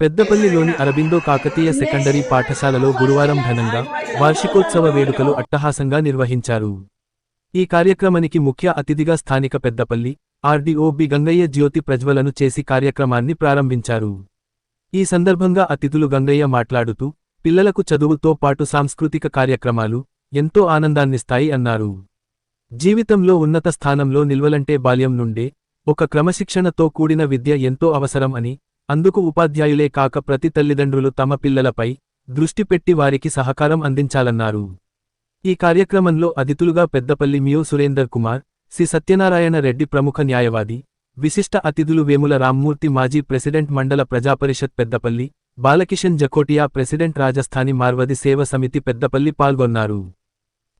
పెద్దపల్లిలోని Aurobindo Kakatiya secondary పాఠశాలలో గురువారం ఘనంగా వార్షికోత్సవ వేడుకలు అట్టహాసంగా నిర్వహించారు. ఈ కార్యక్రమానికి ముఖ్య అతిథిగా స్థానిక పెద్దపల్లి ఆర్డిఓబి గంగయ్య జ్యోతి ప్రజ్వలను చేసి కార్యక్రమాన్ని ప్రారంభించారు. ఈ సందర్భంగా అతిథులు గంగయ్య మాట్లాడుతూ పిల్లలకు చదువుతో పాటు సాంస్కృతిక కార్యక్రమాలు ఎంతో ఆనందాన్నిస్తాయి అన్నారు. జీవితంలో ఉన్నత స్థానంలో నిల్వలంటే బాల్యం నుండే ఒక క్రమశిక్షణతో కూడిన విద్య ఎంతో అవసరం అని అందుకు ఉపాధ్యాయులే కాక ప్రతి తల్లిదండ్రులు తమ పిల్లలపై దృష్టి పెట్టి వారికి సహకారం అందించాలన్నారు. ఈ కార్యక్రమంలో అతిథులుగా పెద్దపల్లి మియో సురేందర్ కుమార్ సి సత్యనారాయణ రెడ్డి ప్రముఖ న్యాయవాది విశిష్ట అతిథులు వేముల రామ్మూర్తి మాజీ ప్రెసిడెంట్ మండల ప్రజాపరిషత్ పెద్దపల్లి బాలకిషన్ జకోటియా ప్రెసిడెంట్ రాజస్థాని మార్వది సేవ సమితి పెద్దపల్లి పాల్గొన్నారు.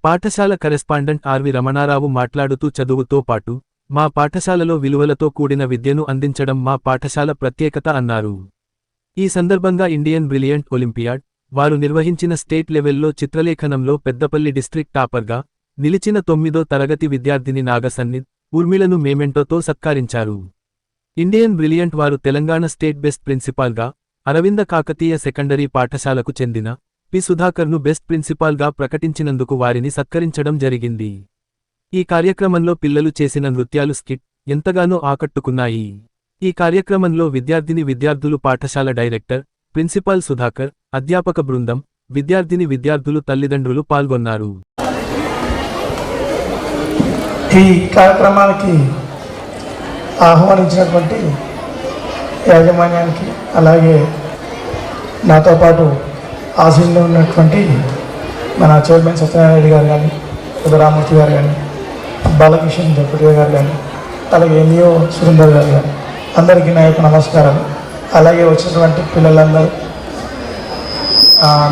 పాఠశాల కరెస్పాండెంట్ ఆర్వి రమణారావు మాట్లాడుతూ చదువుతో పాటు మా పాఠశాలలో విలువలతో కూడిన విద్యను అందించడం మా పాఠశాల ప్రత్యేకత అన్నారు. ఈ సందర్భంగా ఇండియన్ బ్రిలియంట్ ఒలింపియాడ్ వారు నిర్వహించిన స్టేట్ లెవెల్లో చిత్రలేఖనంలో పెద్దపల్లి డిస్ట్రిక్ట్ టాపర్గా నిలిచిన తొమ్మిదో తరగతి విద్యార్థిని నాగసన్నిధ్ ఊర్మిళను మేమెంటోతో సత్కరించారు. ఇండియన్ బ్రిలియంట్ వారు తెలంగాణ స్టేట్ బెస్ట్ ప్రిన్సిపాల్గా అరవింద కాకతీయ సెకండరీ పాఠశాలకు చెందిన పి సుధాకర్ను బెస్ట్ ప్రిన్సిపాల్గా ప్రకటించినందుకు వారిని సత్కరించడం జరిగింది. ఈ కార్యక్రమంలో పిల్లలు చేసిన నృత్యాలు స్కిట్ ఎంతగానో ఆకట్టుకున్నాయి. ఈ కార్యక్రమంలో విద్యార్థిని విద్యార్థులు పాఠశాల డైరెక్టర్ ప్రిన్సిపాల్ సుధాకర్ అధ్యాపక బృందం విద్యార్థిని విద్యార్థులు తల్లిదండ్రులు పాల్గొన్నారు. ఈ కార్యక్రమానికి ఆహ్వానించినటువంటి యాజమాన్యానికి అలాగే నాతో పాటు ఆశీల్లో ఉన్నటువంటి మన చైర్మన్ సత్యనారాయణ రెడ్డి గారు కానీ ఉదరామూర్తి గారు కానీ బాలకిషన్ జగపతి గారు కానీ అలాగే ఎంఈఓ సురేందర్ గారు కానీ అందరికీ నా యొక్క నమస్కారాలు. అలాగే వచ్చినటువంటి పిల్లలందరూ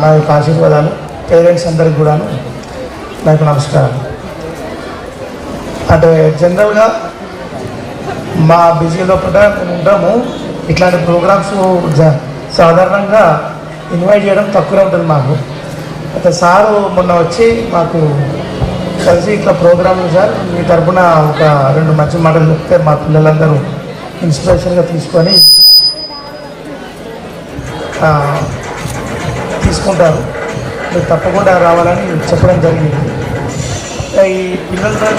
నా యొక్క ఆశీర్వాదాలు పేరెంట్స్ అందరికి కూడాను నా యొక్క నమస్కారాలు. అంటే జనరల్గా మా బిజీలో పూట మేము ఉంటాము. ఇట్లాంటి ప్రోగ్రామ్స్ సాధారణంగా ఇన్వైట్ చేయడం తక్కువ ఉంటుంది మాకు. అయితే సారు మొన్న వచ్చి మాకు కలిసి ఇట్లా ప్రోగ్రామ్ సార్. మీ తరఫున ఒక రెండు మంచి మాటలు చెప్తే మా పిల్లలందరూ ఇన్స్పిరేషన్గా తీసుకొని తీసుకుంటారు. మీరు తప్పకుండా రావాలని చెప్పడం జరిగింది. ఈ పిల్లలతో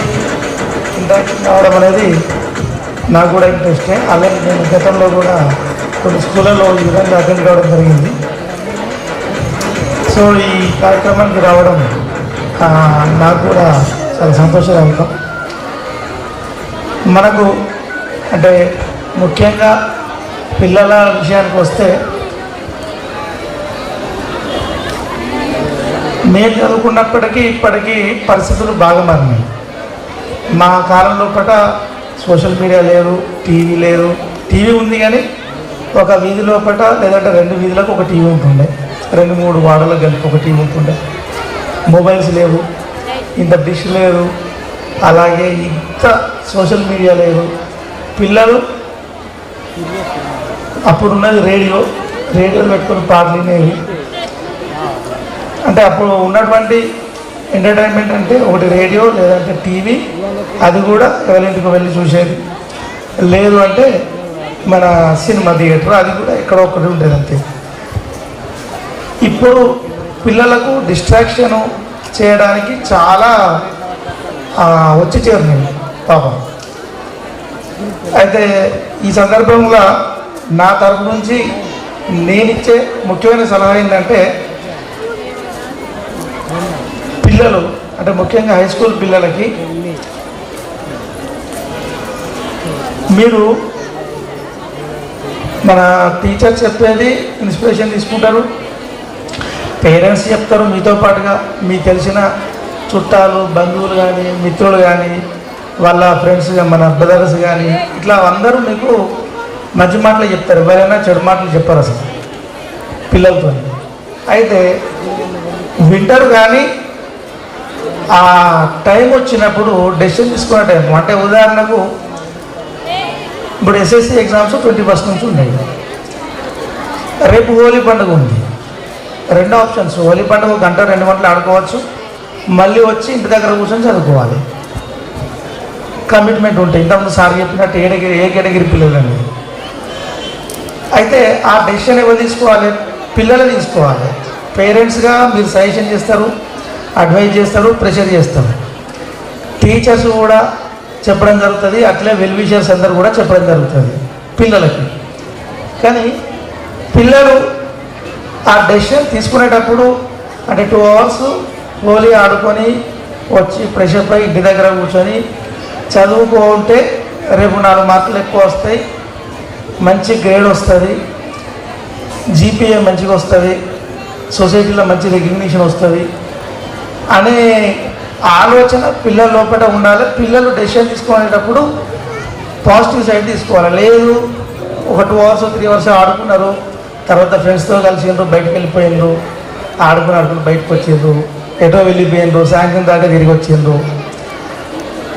ఇంటరాక్షన్ కావడం అనేది నాకు కూడా ఇంట్రెస్టే అలాగే నేను గతంలో కూడా కొన్ని స్కూళ్ళలో ఈ విధంగా అటెండ్ కావడం జరిగింది. సో ఈ కార్యక్రమానికి రావడం నాకు కూడా చాలా సంతోషదాయకం మనకు అంటే ముఖ్యంగా పిల్లల విషయానికి వస్తే నేను చదువుకున్నప్పటికీ ఇప్పటికీ పరిస్థితులు బాగా మారినాయి. మా కాలంలో పట సోషల్ మీడియా లేదు టీవీ లేదు. టీవీ ఉంది కానీ ఒక వీధి పట లేదంటే రెండు వీధులకు ఒక టీవీ ఉంటుండే. రెండు మూడు వాడలకు కలిపి ఒక టీవీ ఉంటుండే. మొబైల్స్ లేవు ఇంత డిష్ లేదు అలాగే ఇంత సోషల్ మీడియా లేదు. పిల్లలు అప్పుడున్నది రేడియో రేడియోలు పెట్టుకొని పాటలు వినేవి. అంటే అప్పుడు ఉన్నటువంటి ఎంటర్టైన్మెంట్ అంటే ఒకటి రేడియో లేదంటే టీవీ అది కూడా ఎవరింటికి వెళ్ళి చూసేది. లేదు అంటే మన సినిమా థియేటర్ అది కూడా ఎక్కడో ఒకటి ఉండేది అంతే. ఇప్పుడు పిల్లలకు డిస్ట్రాక్షన్ చేయడానికి చాలా వచ్చి చేరినాయి పాపం. అయితే ఈ సందర్భంగా నా తరపు నుంచి నేనిచ్చే ముఖ్యమైన సలహా ఏంటంటే పిల్లలు అంటే ముఖ్యంగా హై స్కూల్ పిల్లలకి మీరు మన టీచర్ చెప్పేది ఇన్స్పిరేషన్ తీసుకుంటారు. పేరెంట్స్ చెప్తారు మీతో పాటుగా. మీకు తెలిసిన చుట్టాలు బంధువులు కానీ మిత్రులు కానీ వాళ్ళ ఫ్రెండ్స్ మన బ్రదర్స్ కానీ ఇట్లా అందరూ మీకు మంచి మాటలు చెప్తారు. ఎవరైనా చెడు మాటలు చెప్పారు అసలు పిల్లలతో. అయితే వింటారు కానీ ఆ టైం వచ్చినప్పుడు డెసిషన్ తీసుకునే టైం అంటే ఉదాహరణకు ఇప్పుడు ఎస్ఎస్సి ఎగ్జామ్స్ ట్వంటీ ఫస్ట్ నుంచి ఉన్నాయి. రేపు హోలీ పండుగ ఉంది. రెండు ఆప్షన్స్ హోలీ పండుగ గంట రెండు గంటలు ఆడుకోవచ్చు. మళ్ళీ వచ్చి ఇంటి దగ్గర కూర్చొని చదువుకోవాలి. కమిట్మెంట్ ఉంటాయి ఇంతకుముందు సార్ చెప్పినట్టు ఏ ఏ కేటగిరీ పిల్లలని అయితే ఆ డెసిషన్ ఎవరు తీసుకోవాలి? పిల్లలు తీసుకోవాలి. పేరెంట్స్గా మీరు సజెషన్ చేస్తారు అడ్వైజ్ చేస్తారు ప్రెషర్ చేస్తారు. టీచర్స్ కూడా చెప్పడం జరుగుతుంది. అట్లే వెల్విషర్స్ అందరు కూడా చెప్పడం జరుగుతుంది. పిల్లలకి. కానీ పిల్లలు ఆ డెసిషన్ తీసుకునేటప్పుడు అంటే టూ అవర్స్ హోలీ ఆడుకొని వచ్చి ప్రెషర్ ఇంటి దగ్గర కూర్చొని చదువుకుంటే రేపు నాలుగు మార్కులు ఎక్కువ వస్తాయి మంచి గ్రేడ్ వస్తుంది జీపీఏ మంచిగా వస్తుంది సొసైటీలో మంచి రికగ్నిషన్ వస్తుంది అనే ఆలోచన పిల్లల లోపల ఉండాలి. పిల్లలు డెసిషన్ తీసుకునేటప్పుడు పాజిటివ్ సైడ్ తీసుకోవాలి. లేదు ఒక టూ అవర్స్ త్రీ అవర్స్ ఆడుకున్నారు తర్వాత ఫ్రెండ్స్తో కలిసిండ్రు బయటకు వెళ్ళిపోయిండ్రు. ఆడుకుని ఆడుకుని బయటకు వచ్చిండ్రు. ఎటో వెళ్ళిపోయిండ్రు. సాయంత్రం దాకా తిరిగి వచ్చిండ్రు.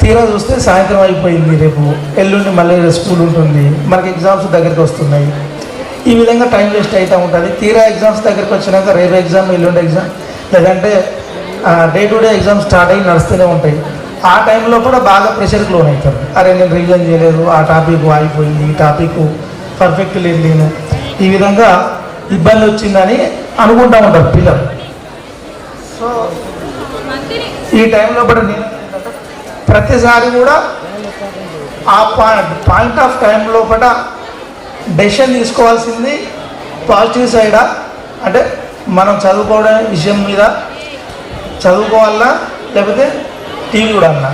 తీరా చూస్తే సాయంత్రం అయిపోయింది రేపు. ఎల్లుండి మళ్ళీ స్కూల్ ఉంటుంది. మనకి ఎగ్జామ్స్ దగ్గరికి వస్తున్నాయి. ఈ విధంగా టైం వేస్ట్ అవుతూ ఉంటుంది. తీరా ఎగ్జామ్స్ దగ్గరికి వచ్చినాక రేపు ఎగ్జామ్ ఎల్లుండి ఎగ్జామ్ లేదంటే day to day exam start అయ్యి నడుస్తూనే ఉంటాయి. ఆ టైంలో కూడా బాగా ప్రెషర్కి లోన్ అవుతారు అరే నేను రివిజన్ చేయలేదు. ఆ టాపిక్ ఆగిపోయింది. ఈ టాపిక్ పర్ఫెక్ట్ లేదు నేను. ఈ విధంగా ఇబ్బంది వచ్చిందని అనుకుంటూ ఉంటారు పిల్లలు. సో ఈ టైంలో కూడా నేను ప్రతిసారి కూడా ఆ పాయింట్ పాయింట్ ఆఫ్ టైం లోపల డెసిషన్ తీసుకోవాల్సింది పాజిటివ్ సైడా? అంటే మనం చదువుకోవడం విషయం మీద చదువుకోవాలన్నా లేకపోతే టీవీ చూడాలన్నా?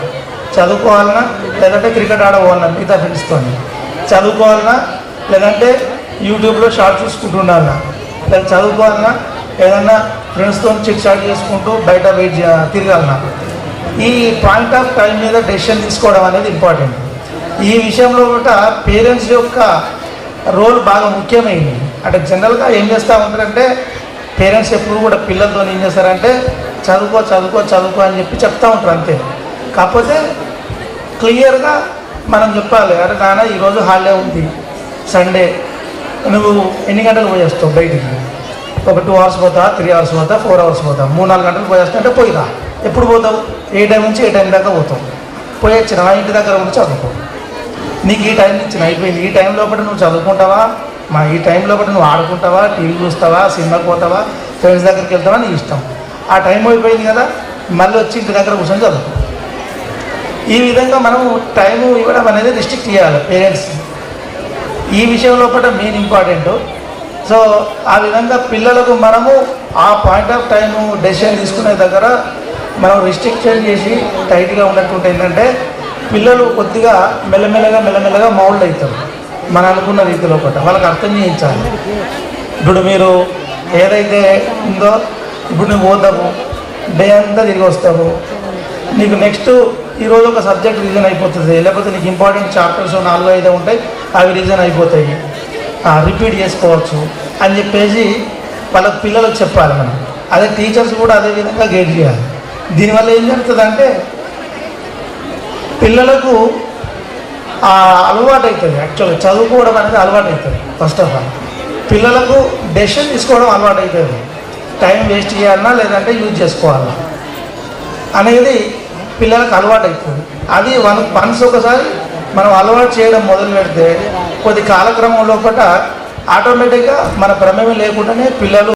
చదువుకోవాలన్నా లేదంటే క్రికెట్ ఆడవాలన్నా మిగతా ఫ్రెండ్స్తో చదువుకోవాలన్నా లేదంటే యూట్యూబ్లో షార్ట్ చూసుకుంటుండాలన్నా లేదా చదువుకోవాలన్నా ఏదన్నా ఫ్రెండ్స్తో చిట్ చాట్ చేసుకుంటూ బయట వెయిట్ తిరగాలన్నా. ఈ పాయింట్ ఆఫ్ టైం మీద డెసిషన్ తీసుకోవడం అనేది ఇంపార్టెంట్. ఈ విషయంలో కూడా పేరెంట్స్ యొక్క రోల్ బాగా ముఖ్యమైనది అంటే జనరల్గా ఏం చేస్తూ ఉంటారంటే పేరెంట్స్ ఎప్పుడు కూడా పిల్లలతో ఏం చేస్తారంటే చదువుకో చదువుకో చదువుకో అని చెప్పి చెప్తూ ఉంటారు అంతే. కాకపోతే క్లియర్గా మనం చెప్పాలి. అరే నాన్న ఈరోజు హాలిడే ఉంది. సండే. నువ్వు ఎన్ని గంటలు పోయేస్తావు బయటికి? ఒక టూ అవర్స్ పోతా త్రీ అవర్స్ పోతా ఫోర్ అవర్స్ పోతా. మూడు నాలుగు గంటలు పోయేస్తా అంటే పోయిరా. ఎప్పుడు పోతావు? ఏ టైం నుంచి ఏ టైం దాకా పోతావు? పోయొచ్చిన నా ఇంటి దగ్గర ఉండి చదువుకో. నీకు ఈ టైం నుంచి అయిపోయింది ఈ టైం లోపల నువ్వు చదువుకుంటావా? మా ఈ టైం లోపల నువ్వు ఆడుకుంటావా? టీవీ చూస్తావా? సినిమాకి పోతావా? ఫ్రెండ్స్ దగ్గరికి వెళ్తావా? నీ ఇష్టం. ఆ టైం అయిపోయింది కదా మళ్ళీ వచ్చి ఇంటి దగ్గర కూర్చొని చదువుకో. ఈ విధంగా మనం టైం ఇవ్వడం అనేది రిస్ట్రిక్ట్ చేయాలి పేరెంట్స్ ఈ విషయం లోపల మెయిన్ ఇంపార్టెంట్ సో ఆ విధంగా పిల్లలకు మనము ఆ పాయింట్ ఆఫ్ టైము డెసిషన్ తీసుకునే దగ్గర మనం రిస్ట్రిక్షన్ చేసి టైట్గా ఉన్నట్టు ఏంటంటే పిల్లలు కొద్దిగా మెల్లమెల్లగా మెల్లమెల్లగా మౌల్డ్ అవుతారు. మనం అనుకున్న రీతిలో కూడా వాళ్ళకి అర్థం చేయించాలి. ఇప్పుడు మీరు ఏదైతే ఉందో ఇప్పుడు నువ్వు పోతావు డే అంతా తిరిగి వస్తావు. నీకు నెక్స్ట్ ఈరోజు ఒక సబ్జెక్ట్ రీజన్ అయిపోతుంది. లేకపోతే నీకు ఇంపార్టెంట్ చాప్టర్స్ నాలుగు ఐదు ఉంటాయి. అవి రీజన్ అయిపోతాయి. రిపీట్ చేసుకోవచ్చు అని చెప్పేసి వాళ్ళకి పిల్లలకు చెప్పాలి మనం. అదే టీచర్స్ కూడా అదే విధంగా గైడ్ చేయాలి. దీనివల్ల ఏం జరుగుతుందంటే పిల్లలకు అలవాటు అవుతుంది యాక్చువల్గా చదువుకోవడం అనేది అలవాటు అవుతుంది ఫస్ట్ ఆఫ్ ఆల్ పిల్లలకు డెసిషన్ తీసుకోవడం అలవాటు అవుతుంది టైం వేస్ట్ చేయాలన్నా లేదంటే యూజ్ చేసుకోవాలన్నా అనేది పిల్లలకు అలవాటు అవుతుంది అది వన్ వన్స్ ఒకసారి మనం అలవాటు చేయడం మొదలు పెడితే కొద్ది కాలక్రమం లోపల ఆటోమేటిక్గా మన ప్రమేయం లేకుండానే పిల్లలు